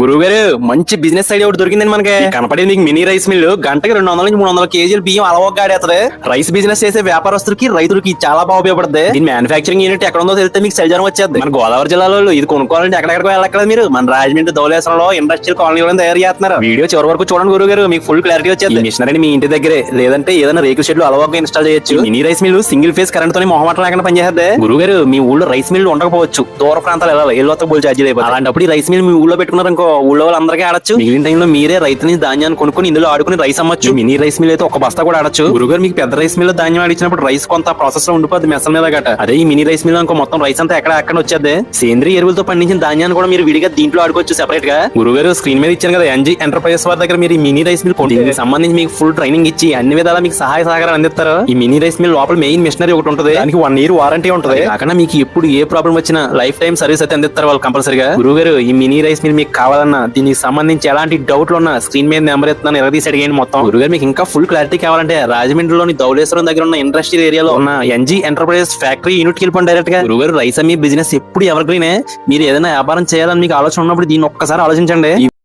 గురువు గారు మంచి బిజినెస్ ఐడియా ఒకటి దొరికిందండి మనకి. కనపడేది మీకు మినీ రైస్ మిల్ గంటకి రెండు వందల నుంచి మూడు వందల కేజీలు బియ్యం అలవోగా గాడేస్తుంది రైస్ బిజినెస్ చేసే వ్యాపారస్తులకి రైతులకి చాలా బాగా ఉపయోగపడుతుంది దీని మ్యానుఫాక్చరింగ్ యూనిట్ ఎక్కడ ఉందో తెలిస్తే మీకు సెల్జరం వచ్చేది. మన గోదావరి జిల్లాలో ఇది కొనుక్కోవాలంటే ఎక్కడెక్కడికి వెళ్ళక్కలేదు మీరు. మన రాజమండ్రి ధవలేశ్వరంలో ఇండస్ట్రియల్ కాలనీలో తయారు చేస్తున్నారు. వీడియో చివరి వరకు చూడండి గురువు గారు మీకు ఫుల్ క్లారిటీ వచ్చేది. మిషనరీ మీ ఇంటి దగ్గరే లేదంటే ఏదైనా రేకుల షెడ్లు అలవాగా ఇన్స్టాల్ చేయొచ్చు. Mini rice mill single phase current తోని మొహమాటం లేకుండా పనిచేస్తుంది గురువు గారు మీ ఊళ్ళో రైస్ మిల్ ఉండకపోవచ్చు. దూర ప్రాంతాలు వెళ్ళాలి. ఏళ్ళతో బోల్ ఛార్జీలు అయిపోతుంది అలాంటప్పుడు ఈ రైస్ మిల్ మీ ఊళ్ళో పెట్టుకున్నారనుకో ఊళ్ళో వాళ్ళందరికీ ఆడచ్చు. మిగిలిన టైంలో మీరే రైతు నుంచి ధాన్యాన్ని కొనుక్కుని ఇందులో ఆడుకుని రైస్ అమ్మచ్చు. మినీ రైస్ మిల్ అయితే ఒక బస్తా కూడా ఆడచ్చు. గురుగారు మీకు పెద్ద రైస్ మిల్ ధాన్యం ఆడించినప్పుడు రైస్ కొంత ప్రాసెస్లో ఉండిపోద్ది మెసల మీద గట. అదే ఈ మినీ రైస్ మిల్ అనుకో మొత్తం రైస్ అంతా ఎక్కడ అక్కడ వచ్చేది సేంద్రియ ఎరువులతో పండించిన ధాన్యాన్ని కూడా మీరు విడిగా దీంట్లో ఆడుకోవచ్చు సెపరేట్గా. గురుగారు స్క్రీన్ మీద ఇచ్చాను కదా ఎన్జీ ఎంటర్ప్రైజెస్ వారి దగ్గర మీరు ఈ మినీ రైస్ మిల్ దీనికి సంబంధించి మీకు ఫుల్ ట్రైనింగ్ ఇచ్చి అన్ని విధాలా మీకు సహాయ సహకారం అందిస్తారు. ఈ మినీ రైస్ మిల్ లోపల మెయిన్ మిషనరీ ఒకటి ఉంటుంది. దానికి వన్ ఇయర్ వారంటీ ఉంటుంది. కాకుండా మీకు ఎప్పుడు ఏ ప్రాబ్లం వచ్చినా లైఫ్ టైం సర్వీస్ అయితే అందిస్తారు వాళ్ళు కంపల్సరీగా గురుగారు ఈ మినీ రైస్ మిల్ మీకు కావాలన్నా దీనికి సంబంధించి ఎలాంటి డౌట్లు ఉన్నా స్క్రీన్ మీద నెంబర్ ఎత్తున్నాను ఎరదీసి అడిగేయండి మొత్తం. గురుగారు మీకు ఇంకా ఫుల్ క్లారిటీ కావాలంటే రాజమండ్రిలోని ధౌలేశ్వరం దగ్గర ఉన్న ఇండస్ట్రియల్ ఏరియాలో ఉన్న ఎన్జీ ఎంటర్ప్రైజెస్ ఫ్యాక్టరీ యూనిట్కి వెళ్ళిపోండి డైరెక్ట్గా. గురుగారు రైస్ అమ్మి బిజినెస్ ఎప్పుడు ఎవరికైనా మీరు ఏదైనా వ్యాపారం చేయాలని మీకు ఆలోచన ఉన్నప్పుడు దీన్ని ఒక్కసారి ఆలోచించండి.